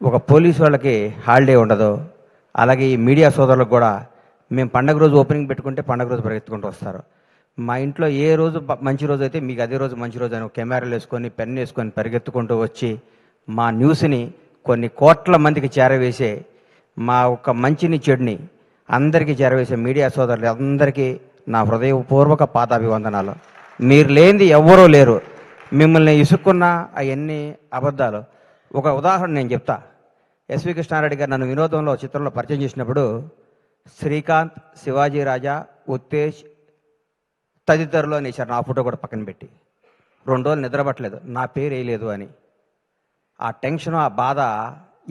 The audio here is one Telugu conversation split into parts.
ఒక పోలీస్ వాళ్ళకి హాలిడే ఉండదు. అలాగే ఈ మీడియా సోదరులకు కూడా మేము పండగ రోజు ఓపెనింగ్ పెట్టుకుంటే పండగ రోజు పరిగెత్తుకుంటూ వస్తారు. మా ఇంట్లో ఏ రోజు మంచి రోజు అయితే మీకు అదే రోజు మంచి రోజు అని కెమెరాలు వేసుకొని పెన్ వేసుకొని పరిగెత్తుకుంటూ వచ్చి మా న్యూస్ని కొన్ని కోట్ల మందికి చేరవేసే మా ఒక మంచిని చెడుని అందరికీ చేరవేసే మీడియా సోదరులు అందరికీ నా హృదయపూర్వక పాదాభివందనాలు. మీరు లేనిది ఎవ్వరూ లేరు. మిమ్మల్ని ఇసుక్కున్న అవన్నీ అబద్ధాలు. ఒక ఉదాహరణ నేను చెప్తా. ఎస్వి కృష్ణారెడ్డి గారు నన్ను వినోదంలో చిత్రంలో పరిచయం చేసినప్పుడు శ్రీకాంత్ శివాజీ రాజా ఉత్తేజ్ తదితరులు అని ఇచ్చారు. నా ఫోటో కూడా పక్కన పెట్టి. రెండు రోజులు నిద్రపట్టలేదు. నా పేరు వేయలేదు అని. ఆ టెన్షన్ ఆ బాధ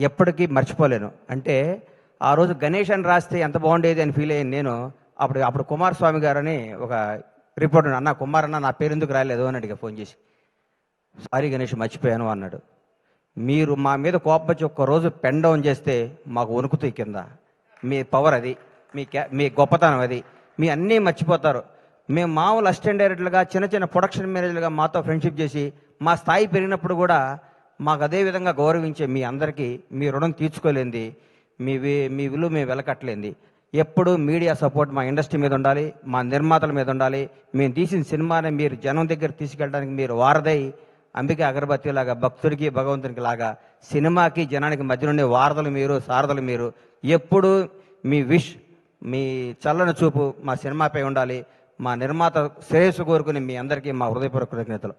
ఎప్పటికీ మర్చిపోలేను. అంటే ఆ రోజు గణేష్ అని రాస్తే ఎంత బాగుండేది అని ఫీల్ అయ్యాను నేను. అప్పుడు అప్పుడు కుమారస్వామి గారని ఒక రిపోర్టర్ అన్న కుమార్ అన్న నా పేరు ఎందుకు రాలేదు అని అడిగా ఫోన్ చేసి. సారీ గణేష్ మర్చిపోయాను అన్నాడు. మీరు మా మీద కోపం వచ్చి ఒక్క రోజు పెన్ డౌన్ చేస్తే మాకు వణుకుతాయి కింద. మీ పవర్ అది మీ క్యా మీ గొప్పతనం అది. మీ అన్నీ మర్చిపోతారు. మేము మామూలు అసిస్టెంట్ డైరెక్టర్లుగా చిన్న చిన్న ప్రొడక్షన్ మేనేజర్లుగా మాతో ఫ్రెండ్షిప్ చేసి మా స్థాయి పెరిగినప్పుడు కూడా మాకు అదే విధంగా గౌరవించే మీ అందరికీ మీ రుణం తీర్చుకోలేంది. మీ మీ విలువ మేము వెలకట్టలేంది. ఎప్పుడు మీడియా సపోర్ట్ మా ఇండస్ట్రీ మీద ఉండాలి మా నిర్మాతల మీద ఉండాలి. మేము తీసిన సినిమాని మీరు జనం దగ్గర తీసుకెళ్ళడానికి మీరు వారదై అంబిక అగరబత్తి లాగా భక్తుడికి భగవంతునికి లాగా సినిమాకి జనానికి మధ్య ఉండే వారధలు మీరు సారథులు మీరు ఎప్పుడు మీ విష్ మీ చల్లని చూపు మా సినిమాపై ఉండాలి. మా నిర్మాత శ్రేయస్సు కోరుకుని మీ అందరికీ మా హృదయపూర్వక కృతజ్ఞతలు.